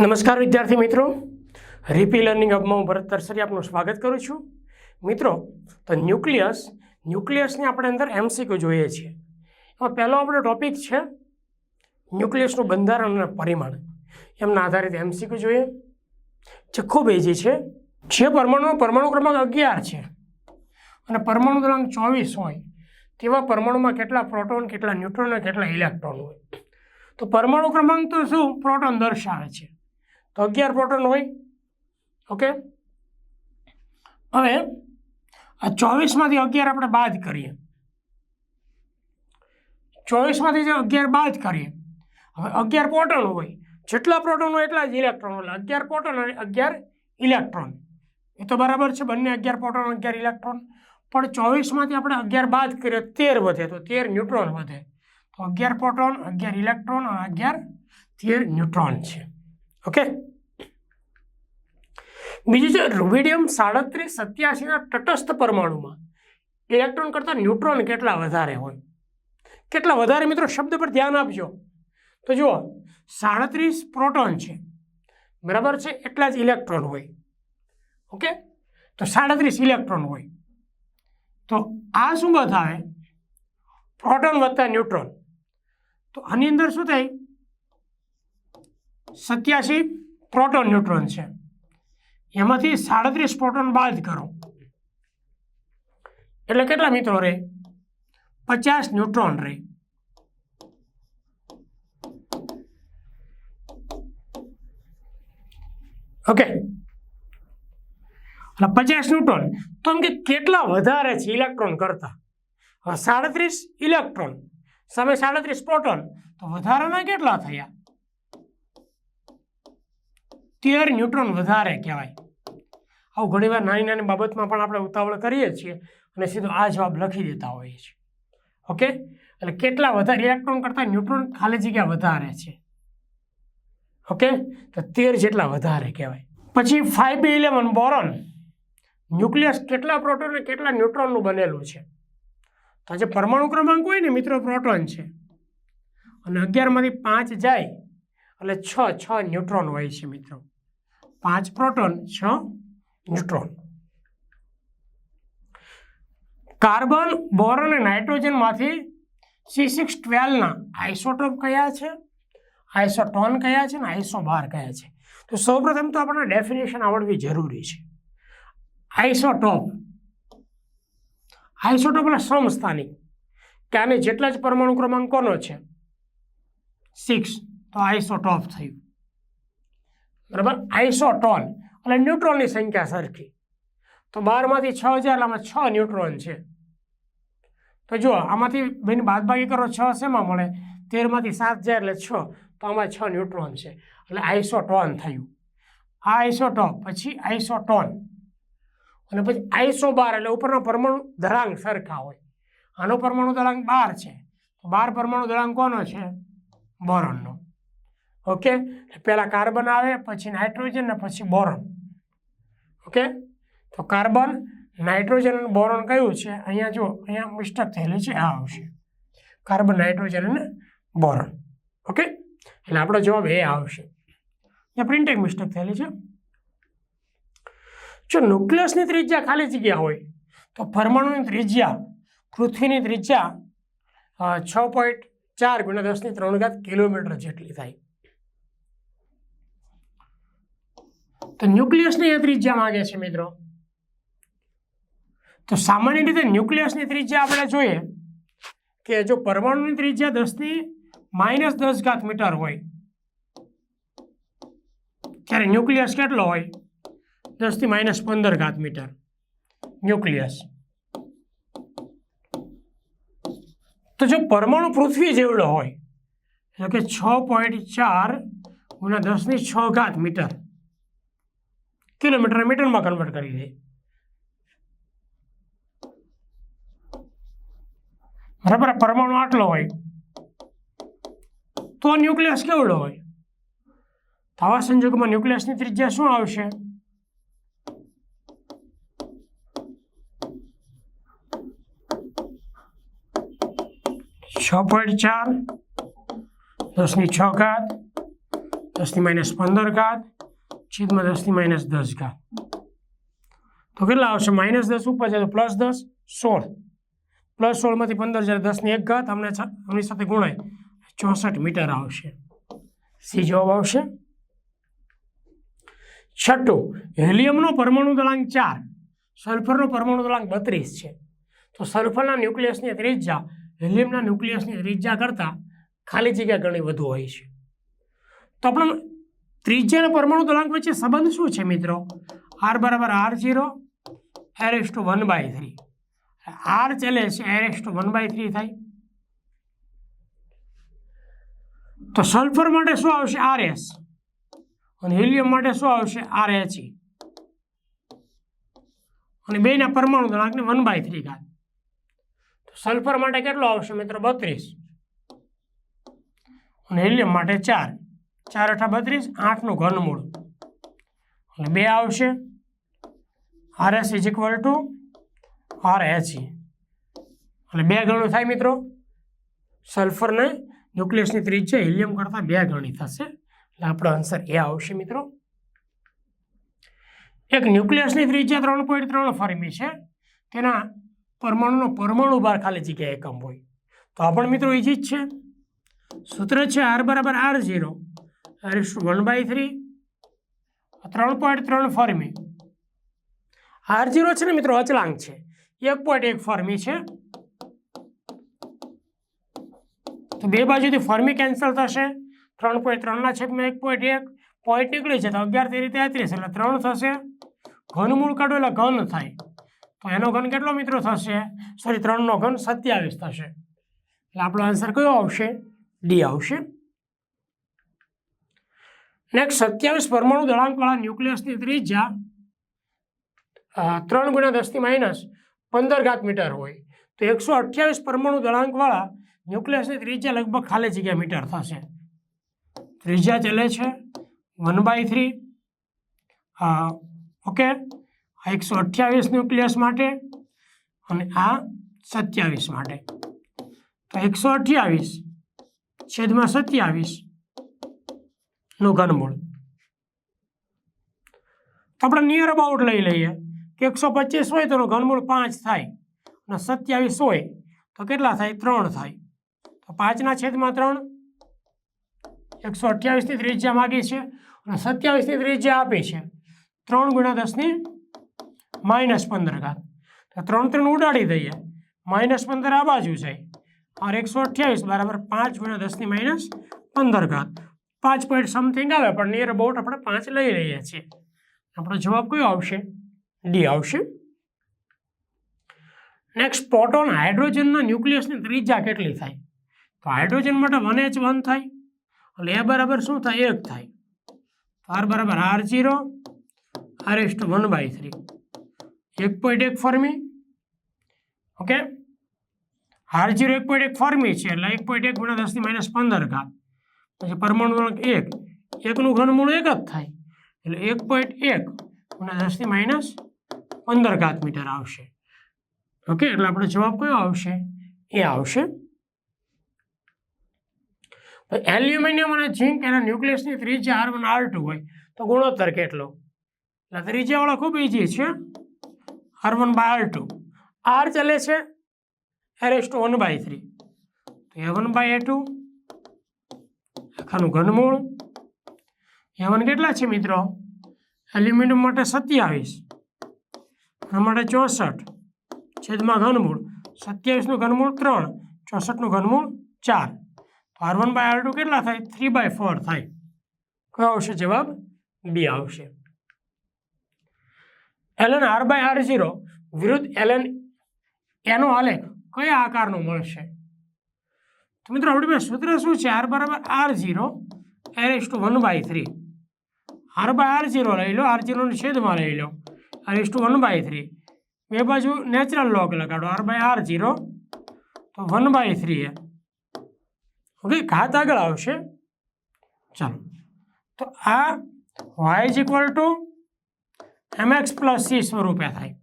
નમસ્કાર વિદ્યાર્થી મિત્રો. રીપી લર્નિંગ હબમાં હું ભરત તરસરી આપનું સ્વાગત કરું છું. મિત્રો, તો ન્યુક્લિયસ, ન્યુક્લિયસની આપણે અંદર એમસીક્યુ જોઈએ છીએ. એમાં પહેલો આપણો ટોપિક છે ન્યુક્લિયસનું બંધારણ અને પરિમાણ. એમના આધારિત એમસીક્યુ જોઈએ. જે ખૂબ ઇઝી છે. જે પરમાણુ પરમાણુ ક્રમાંક અગિયાર છે અને પરમાણુ ક્રમાંક ચોવીસ હોય, તેવા પરમાણુમાં કેટલા પ્રોટોન, કેટલા ન્યુટ્રોન અને કેટલા ઇલેક્ટ્રોન હોય. તો પરમાણુ ક્રમાંક તો શું? પ્રોટોન દર્શાવે છે. તો અગિયાર પ્રોટોન હોય. ઓકે હવે આ ચોવીસમાંથી અગિયાર આપણે બાદ કરીએ. ચોવીસમાંથી જે અગિયાર બાદ કરીએ, હવે અગિયાર પોર્ટલ હોય. જેટલા પ્રોટોન હોય એટલા જ ઇલેક્ટ્રોન હોય. અગિયાર પોર્ટલ અને અગિયાર ઇલેક્ટ્રોન એ તો બરાબર છે, બંને અગિયાર પ્રોટોન અગિયાર ઇલેક્ટ્રોન પણ ચોવીસમાંથી આપણે અગિયાર બાદ કરીએ તેર વધે, તો તેર ન્યુટ્રોન વધે. તો અગિયાર પ્રોટોન અગિયાર ઇલેક્ટ્રોન અને અગિયાર તેર ન્યુટ્રોન છે. ઓકે બીજું છે રૂબિડિયમ સાડત્રીસ સત્યાસીના તટસ્થ પરમાણુમાં. ઇલેક્ટ્રોન કરતાં ન્યુટ્રોન કેટલા વધારે હોય? કેટલા વધારે મિત્રો? શબ્દ પર ધ્યાન આપજો. તો જુઓ, સાડત્રીસ પ્રોટોન છે. બરાબર છે? એટલા જ ઇલેક્ટ્રોન હોય. ઓકે? તો સાડત્રીસ ઇલેક્ટ્રોન હોય. તો આ શું બતાવે? પ્રોટોન વત્તા ન્યુટ્રોન. તો આની અંદર શું થાય? સત્યાસી પ્રોટોન ન્યુટ્રોન છે. એમાંથી સાડત્રીસ પ્રોટોન બાદ કરો. એટલે કેટલા મિત્રો રહે પચાસ ન્યુટ્રોન રહે ઓકે. એટલે પચાસ ન્યુટ્રોન. તો એમ કે કેટલા વધારે છે ઇલેક્ટ્રોન કરતા? સાડત્રીસ ઇલેક્ટ્રોન. સામે સાડત્રીસ પ્રોટોન. તો વધારાના કેટલા થયા? તેર ન્યુટ્રોન વધારે કહેવાય. આવું ઘણીવાર નાની નાની બાબતમાં પણ આપણે ઉતાવળ કરીએ છીએ અને સીધો આ જવાબ લખી દેતા હોઈએ છીએ. ઓકે? એટલે કેટલા વધારે ઇલેક્ટ્રોન કરતાં ન્યુટ્રોન ખાલી જગ્યા વધારે છે. ઓકે? તો તેર જેટલા વધારે કહેવાય. પછી five B eleven boron nucleus કેટલા પ્રોટોન અને કેટલા ન્યુટ્રોનનું બનેલું છે? તો જે પરમાણુ ક્રમાંક હોય ને મિત્રો પ્રોટોન છે. અને અગિયારમાંથી પાંચ જાય, એટલે છ છ ન્યુટ્રોન હોય છે મિત્રો. પાંચ પ્રોટોન, છ ન્યુટ્રોન. કાર્બન બોરન અને નાઇટ્રોજનમાંથી સી સિક્સ ટ્વેલ્વના આઇસોટોપ કયા છે? આઇસોટોન કયા છે ને આઇસોબાર કયા છે? તો સૌપ્રથમ તો આપણને ડેફિનેશન આવડવી જરૂરી છે. આઇસોટોપ. આઇસોટોપ એટલે સમસ્થાનિક. કે આને જેટલા જ પરમાણુ ક્રમાંક કોનો છે? સિક્સ તો આઇસોટોપ થયું. બરાબર? આઇસોટોન. એટલે ન્યુટ્રોનની સંખ્યા સરખી. તો બારમાંથી છ હજાર એટલે આમાં છ ન્યુટ્રોન છે. તો જુઓ, આમાંથી બેન બાદબાકી કરો, છ શેમાં મળે? તેરમાંથી સાત હજાર એટલે છ. તો આમાં છ ન્યુટ્રોન છે. એટલે આઈસોટોન થયું. આ આઈસોટોપ પછી આઈસોટોન અને પછી આઈસો બાર એટલે ઉપરનો પરમાણુ દળાંક સરખા હોય. આનો પરમાણુ દળાંક બાર છે. તો બાર પરમાણુ દળાંક કોનો છે? બોરોનનો. ઓકે? પહેલાં કાર્બન આવે, પછી નાઇટ્રોજન ને પછી બોરોન. ઓકે? તો કાર્બન, નાઇટ્રોજન અને બોરોન કયું છે? અહીંયા જો અહીંયા મિસ્ટેક થયેલી છે, આ આવશે. કાર્બન, નાઇટ્રોજન અને બોરોન. ઓકે? એટલે આપણો જવાબ એ આવશે. અહીંયા પ્રિન્ટિંગ મિસ્ટેક થયેલી છે. જો ન્યુક્લિયસની ત્રિજ્યા ખાલી જગ્યા હોય, તો પરમાણુની ત્રિજ્યા, પૃથ્વીની ત્રિજ્યા છ પોઈન્ટ ચાર ગુણ્યા દસની ત્રણ ઘાત કિલોમીટર જેટલી થાય. તો ન્યુક્લિયસની એ ત્રિજ્યા માગે છે મિત્રો. તો સામાન્ય રીતે ન્યુક્લિયસની ત્રિજ્યા આપણે જોઈએ કે જો પરમાણુની ત્રિજ્યા દસની માઇનસ દસ ઘાત મીટર હોય, ત્યારે ન્યુક્લિયસ કેટલો હોય? દસથી માઇનસ પંદર ઘાત મીટર. ન્યુક્લિયસ તો જો પરમાણુ પૃથ્વી જેવડો હોય, એટલે કે છ પોઈન્ટ ચાર ગુણ્યા દસની છ ઘાત મીટર. કિલોમીટર મીટરમાં કન્વર્ટ કરી દે. બરાબર? પરમાણુ આટલો હોય. તો ન્યુક્લિયસ કેવડો હોય? આવા સંજોગોમાં ન્યુક્લિયસની ત્રિજ્યા શું આવશે? છ પોઈન્ટ ચાર, દસની છ ઘાત, દસની માઇનસ પંદર ઘાત છેદમાં દસની માઇનસ દસ ઘાત તો કેટલા આવશે? માઇનસ દસ ઉપર જાય તો પ્લસ દસ, સોળ. પ્લસ સોળમાંથી પંદર જ્યારે દસની એક ઘાત અમને અમની સાથે ગુણાય. ચોસઠ મીટર આવશે. સી જવાબ આવશે? છઠ્ઠું, હેલિયમનો પરમાણુ દળાંક ચાર. સલ્ફરનો પરમાણુ દળાંક બત્રીસ છે. તો સલ્ફરના ન્યુક્લિયસની ત્રિજ્યા હેલિયમના ન્યુક્લિયસની ત્રિજ્યા કરતાં ખાલી જગ્યા ઘણી વધુ હોય છે. તો આપણે ત્રિજ્યા અને પરમાણુ દળાંક વચ્ચે સંબંધ શું છે મિત્રો? આર બરાબર R zero R S to one by three R ચાલે છે R S to one by three થાય. તો સલ્ફર માટે શું આવશે? આર એસ અને હિલિયમ માટે શું આવશે? આર એચ અને બેના પરમાણુ દળાંકને વન બાય થ્રી ઘાત તો સલ્ફર માટે કેટલો આવશે મિત્રો? બત્રીસ. અને હિલિયમ માટે ચાર. ચાર અઠા બત્રીસ, આઠનું ઘનમૂળ. એટલે બે આવશે. R S is equal to R એચી એટલે બે ગણું થાય મિત્રો. સલ્ફરને ન્યુક્લિયસની છે, હિલિયમ કરતાં બે ગણી થશે. એટલે આપણો આન્સર એ આવશે મિત્રો. એક ન્યુક્લિયસની ત્રિજ્યા ત્રણ પોઈન્ટ ત્રણ ફરમી છે. તેના પરમાણુનો પરમાણુ ભાર ખાલી જગ્યા એકમ હોય. તો આ પણ મિત્રો એ જ છે. સૂત્ર છે આર બરાબર R zero R to one by three ત્રણ પોઈન્ટ ત્રણ ફોર્મી. આર જીરો છે ને મિત્રો, અચલાંક છે. એક પોઈન્ટ એક ફોર્મી છે. તો બે બાજુથી ફર્મી કેન્સલ થશે. ત્રણ પોઈન્ટ ત્રણના છેદમાં એક પોઈન્ટ એક. પોઈન્ટ નીકળી છે તો અગિયાર તેરી તેત્રીસ એટલે ત્રણ થશે. ઘનમૂળ કાઢો એટલે ઘન થાય. તો એનો ઘન કેટલો મિત્રો થશે? સોરી ત્રણનો ઘન સત્યાવીસ થશે. એટલે આપણો આન્સર કયો આવશે? ડી આવશે. નેક્સ્ટ સત્યાવીસ પરમાણુ દળાંકવાળા ન્યુક્લિયસની ત્રિજ્યા ત્રણ ગુણ્યા દસથી માઇનસ પંદર ઘાત મીટર હોય. તો એકસો અઠ્યાવીસ પરમાણુ દળાંકવાળા ન્યુક્લિયસની ત્રિજ્યા લગભગ ખાલી જગ્યા મીટર થશે. ત્રિજ્યા ચાલે છે વન બાય થ્રી ઓકે આ એકસો અઠ્યાવીસ ન્યુક્લિયસ માટે અને આ સત્યાવીસ માટે. તો એકસો અઠ્યાવીસ છેદમાં સત્યાવીસ નું ઘનમૂળ તો આપણે નિયર અબાઉટ લઈ લઈએ. કે એકસો પચીસ હોય તો ઘનમૂળ પાંચ થાય. અને સત્યાવીસ હોય તો કેટલા થાય? ત્રણ થાય. તો પાંચના છેદમાં ત્રણ એકસો અઠ્યાવીસની ત્રિજ્યા માગી છે. અને સત્યાવીસની ત્રિજ્યા આપી છે. ત્રણ ગુણ્યા દસની માઇનસ પંદર ઘાત. તો ત્રણ ત્રણ ઉડાડી દઈએ. માઇનસ પંદર આ બાજુ જાય. और એકસો અઠ્યાવીસ બરાબર પાંચ ગુણ્યા દસની માઇનસ પંદર ઘાત. પાંચ પોઈન્ટ સમથિંગ આવે, પણ નિયર અબાઉટ આપણે પાંચ લઈ રહ્યા છીએ. આપણો જવાબ કયો આવશે? ડી આવશે. નેક્સ્ટ પ્રોટોન હાઇડ્રોજનના ન્યુક્લિયસની ત્રિજ્યા કેટલી થાય? તો હાઇડ્રોજન માટે વન એચ વન થાય, એટલે એ બરાબર શું થાય? એક થાય. આર બરાબર R zero R S to one by three એક પોઈન્ટ એક ફોર્મી ઓકે આર જીરો એક પોઈન્ટ એક ફોર્મી છે, એટલે એક પોઈન્ટ એક ગુણ્યા દસની માઇનસ પંદર ઘાત. પછી પરમાણુ ગુણાંક એક. એકનું ઘનમૂળ એક જ થાય. એટલે એક પોઈન્ટ એક ગુણ્યા દસથી માઇનસ પંદર ઘાત મીટર આવશે. ઓકે એટલે આપણો જવાબ કયો આવશે? એ આવશે. એલ્યુમિનિયમ અને ઝીંક એના ન્યુક્લિયસની ત્રિજ્યા આર વન આર ટુ હોય, તો ગુણોત્તર કેટલો? એટલે ત્રીજાવાળા ખૂબ ઇઝી છે. R one by R two R ચાલે છે? R S to one by three તો A one by A two આખાનું ઘનમૂળ. એ કેટલા છે મિત્રો? એલ્યુમિનિયમ માટે સત્યાવીસ. એના માટે ચોસઠ. છેદમાં ઘનમૂળ. સત્યાવીસનું ઘનમૂળ ત્રણ. ચોસઠનું ઘનમૂળ ચાર. તો R one by R two કેટલા થાય? થ્રી બાય ફોર થાય. કયો આવશે જવાબ? બી આવશે. LN R by R zero વિરુદ્ધ એલએન એનો આલેખ કયા આકારનો મળશે? તો મિત્રો આપણી પાસે સૂત્ર શું છે? આર બરાબર R zero R S to one by three R by R zero લઈ લો આર ઝીરોને છેદમાં લઈ લો. R S to one by three બે બાજુ નેચરલ લોગ લગાડો આર બાય આર ઝીરો તો one by three A. Okay ઘાત આગળ આવશે. ચાલો. તો આ Y is equal to M X plus C સ્વરૂપે થાય.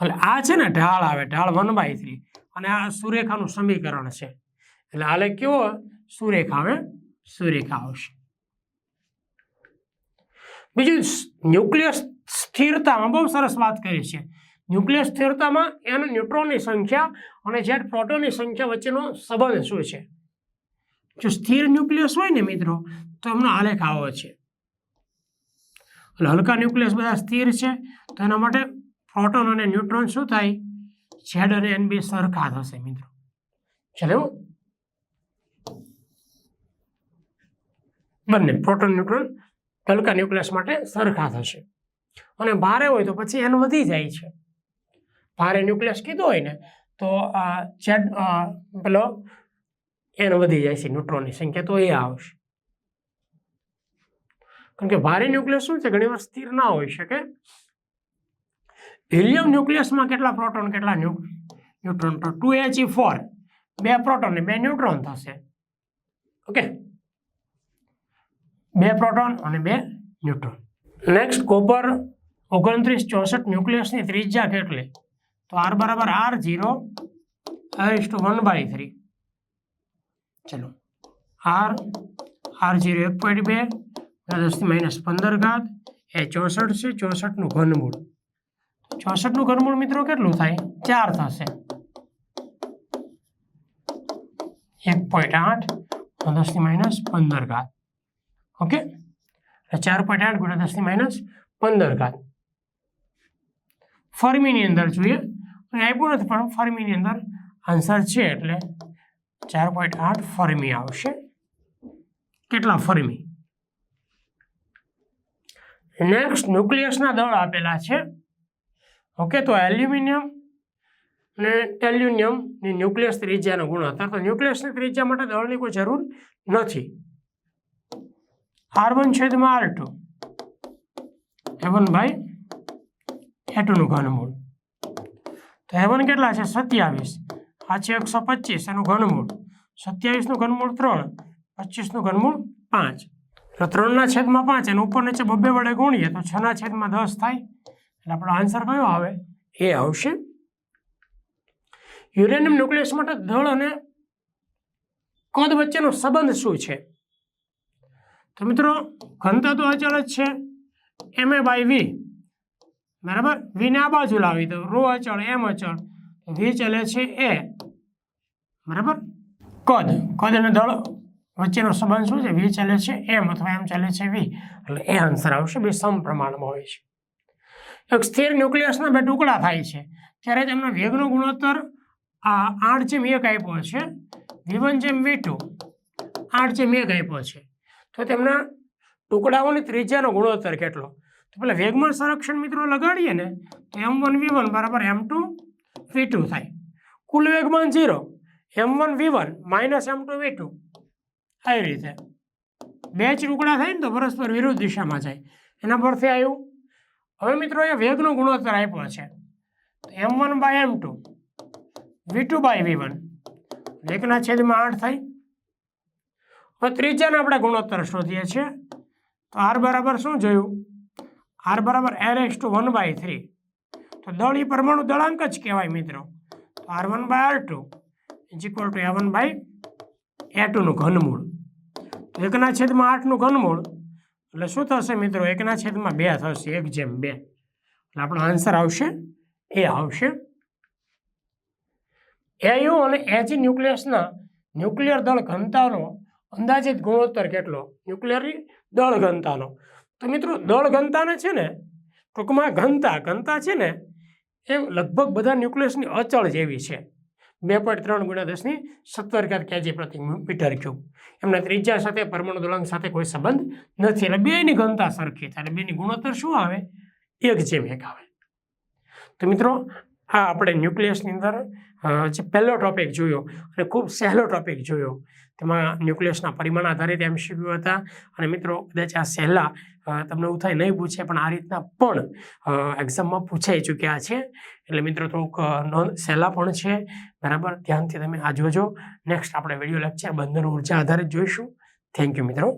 એટલે આ છે ને ઢાળ આવે, ઢાળ વન બાય થ્રી અને આ સુરેખાનું સમીકરણ છે. એટલે આલેખ કેવો? સુરેખા હવે સુરેખા આવશે. બીજું ન્યુક્લિયસ સ્થિરતામાં બહુ સરસ વાત કરી છે. ન્યુક્લિયસ સ્થિરતામાં એન ન્યુટ્રોનની સંખ્યા અને જેટ પ્રોટોનની સંખ્યા વચ્ચેનો સંબંધ શું છે? જો સ્થિર ન્યુક્લિયસ હોય ને મિત્રો, તો એમનો આલેખ આવો છે. એટલે હલકા ન્યુક્લિયસ બધા સ્થિર છે, તો એના માટે પ્રોટોન અને ન્યુટ્રોન શું થાય? ઝેડ અને એન બી સરખા થશે મિત્રો? ચાલો બંને પ્રોટોન ન્યુટ્રોન તલકા ન્યુક્લિયસ માટે સરખા થશે? અને ભારે હોય તો પછી એન વધી જાય છે. ભારે ન્યુક્લિયસ કીધું હોય ને, તો ઝેડ પેલો એન વધી જાય છે ન્યુટ્રોનની સંખ્યા તો એ આવશે. કારણ કે ભારે ન્યુક્લિયસ શું છે? ઘણી વાર સ્થિર ના હોઈ શકે. હિલિયમ ન્યુક્લિયસમાં કેટલા પ્રોટોન, કેટલા ન્યુ, ન્યુટ્રોન? તો ટુ એચ ફોર. બે પ્રોટોન ને બે ન્યુટ્રોન થશે. ઓકે? બે પ્રોટોન અને બે ન્યુટ્રોન. નેક્સ્ટ કોપર ઓગણત્રીસ ચોસઠ ન્યુક્લિયસની ત્રિજ્યા કેટલી? તો આર બરાબર R zero S to one by three ચલો. આર આર ઝીરો એક પોઈન્ટ બે દસથી માઇનસ પંદર ઘાત, એ ચોસઠ છે ચોસઠનું ઘનમૂળ. ચોસઠનું ઘનમૂળ મિત્રો કેટલું થાય? ચાર થશે. એક પોઈન્ટ આઠ દસથી માઇનસ પંદર ઘાત. ઓકે ચાર પોઈન્ટ આઠ ગુણ્યા દસની માઇનસ પંદર ઘાત. ફર્મીની અંદર જોઈએ આપ્યું નથી, પણ ફર્મીની અંદર આન્સર છે એટલે ચાર પોઈન્ટ આઠ ફર્મી આવશે. કેટલા ફર્મી નેક્સ્ટ ન્યુક્લિયસના દળ આપેલા છે. ઓકે તો એલ્યુમિનિયમ અને એલ્યુમિનિયમની ન્યુક્લિયસ ત્રિજ્યાનો ગુણોત્તર તો ન્યુક્લિયસની ત્રિજ્યા માટે દળની કોઈ જરૂર નથી. આર છેદમાં આર ટુ હેવન બાય એ ટુનું ઘનમૂળ. તો હેવન કેટલા છે? સત્યાવીસ. આ છે એકસો પચીસ, એનું ઘનમૂળ. સત્યાવીસનું ઘનમૂળ ત્રણ પચીસનું ઘનમૂળ પાંચ. તો ત્રણના છેદમાં પાંચ અને ઉપર નીચે બબ્બે વડે ગુણીએ તો છના છેદમાં દસ થાય. એટલે આપણો આન્સર કયો આવે? એ આવશે. યુરેનિયમ ન્યુક્લિયસ માટે દળ અને કદ વચ્ચેનો સંબંધ શું છે? તો મિત્રો, ઘનતા તો અચળ જ છે. એમ એ બાય વી બરાબર? વીને આ બાજુ લાવી દો. રો અચળ એમ અચળ. વી ચાલે છે એ બરાબર? કદ. કદ અને દળ વચ્ચેનો સંબંધ શું છે? વી ચાલે છે એમ અથવા એમ ચાલે છે વી એટલે એ આન્સર આવશે. બે સમપ્રમાણમાં હોય છે. એક સ્થિર ન્યુક્લિયસના બે ટુકડા થાય છે. ત્યારે તેમનો વેગનો ગુણોત્તર આ આઠ જેમ એક આપ્યો છે. વી વન જેમ વી ટુ આઠ જેમ એક આપ્યો છે. તો તેમના ટુકડાઓની ત્રિજ્યાનો ગુણોત્તર કેટલો? તો પેલા વેગમાં સંરક્ષણ મિત્રો લગાડીએ ને, તો એમ વન વી વન બરાબર એમ ટુ વી ટુ થાય. કુલ વેગમાન zero, M one V one minus M two V two આવી રીતે. બે જ ટુકડા થાય ને તો પરસ્પર વિરુદ્ધ દિશામાં જાય. એના પરથી આવ્યું હવે મિત્રો એ વેગનો ગુણોત્તર આપ્યો છે. M one by M two. V two by V one. એકના છેદમાં આઠ થાય. હવે ત્રીજાના આપણે ગુણોત્તર શોધીએ છીએ. તો આર બરાબર શું જોયું? આર બરાબર R X two one by three. તો દળ એ પરમાણુ દળાંક જ કહેવાય મિત્રો. તો R one by R two is equal to A one by A ટુનું ઘનમૂળ. એકના છેદમાં આઠનું ઘનમૂળ. એટલે શું થશે મિત્રો? એકના છેદમાં બે થશે, એક જેમ બે. એટલે આપણો આન્સર આવશે, એ આવશે. એયુ અને એચ ન્યુક્લિયસના ન્યુક્લિયર દળ ઘનતાનો અંદાજિત ગુણોત્તર કેટલો? ન્યુક્લિયરની દળ ઘનતાનો. તો મિત્રો, દળ ઘનતાને છે ને, ટૂંકમાં ઘનતા ઘનતા છે ને, એ લગભગ બધા ન્યુક્લિયસની અચળ જેવી છે. બે પોઈન્ટ ત્રણ ગુણ્યા દસની સત્તર ઘાત કેજી પ્રતિ મીટર ક્યુબ. એમના ત્રિજ્યા સાથે પરમાણુ દળાંક સાથે કોઈ સંબંધ નથી. એટલે બેની ઘનતા સરખી થાય. એટલે બેની ગુણોત્તર શું આવે? એક જેમ એક આવે. તો મિત્રો આ આપણે ન્યુક્લિયસની અંદર જે પહેલો ટોપિક જોયો અને ખૂબ સહેલો ટોપિક જોયો. તેમાં ન્યુક્લિયસના પરિમાણ આધારિત એમસીક્યુ હતા અને મિત્રો કદાચ આ સહેલા તમને એવું થાય નહીં પૂછે, પણ આ રીતના પણ એક્ઝામમાં પૂછાઈ ચૂક્યા છે. એટલે મિત્રો થોડુંક નોંધ, સહેલા પણ છે. બરાબર? ધ્યાનથી તમે આ જોજો. નેક્સ્ટ આપણે વીડિયો લેક્ચર બંધન ઊર્જા આધારિત જોઈશું. થેન્ક યુ મિત્રો.